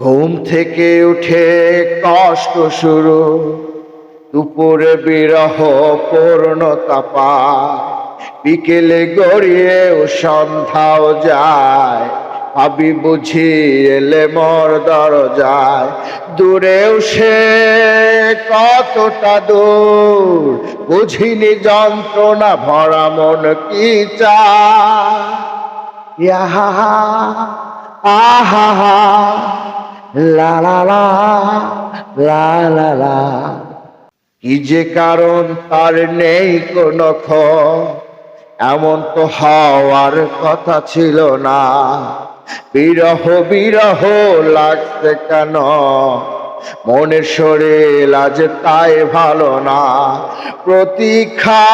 ঘুম থেকে উঠে কষ্ট শুরু, দুপুরে বিরহ পূর্ণতা পায়। বিকেলে গড়িয়েও সন্ধ্যাও যায়, ভাবি বুঝি এলে মর দরজায়। দূরেও সে কতটা দূর, বুঝিনি যন্ত্রণা ভরা মন কি চায়। ইয়াহা আহা লা লা লা লা লা লা। কি যে কারণ তার নেই কোনো খ এমন তো হওয়ার কথা ছিল না। বিরহ বিরহ লাগছে কেন? মনের শরীর আজ তাই ভালো না। প্রতীক্ষা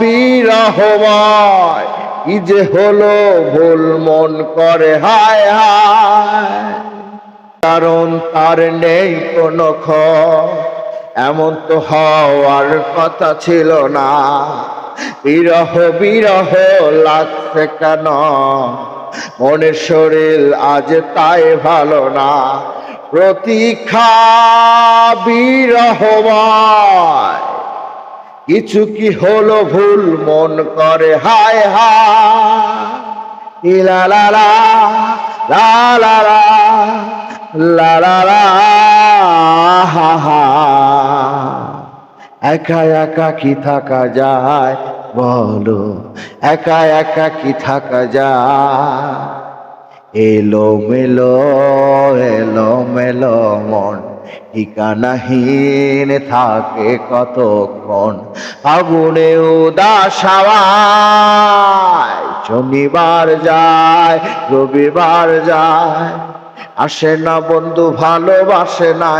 বিরহময়। কি যে হলো ভুল মন করে, হায় হায়। কারণ তার নেই কোনো খ এমন তো হওয়ার কথা ছিল না। বিরহ বিরহ লাগছে কেন? মনের শরীর আজ তাই ভালো না। প্রতীক্ষা বিরহময়। কিছু কি হলো ভুল? মন করে, হায় হায়। লা হা হা। একা একা কি থাকা যায় বলো? একা একা কি থাকা যায়? এলো মেলো এলো মেলো মন ঠিকানাহীন থাকে কতক্ষণ? আগুনে উদাস শনিবার যায় রবিবার যায়। আসে না বন্ধু ভালোবাসে না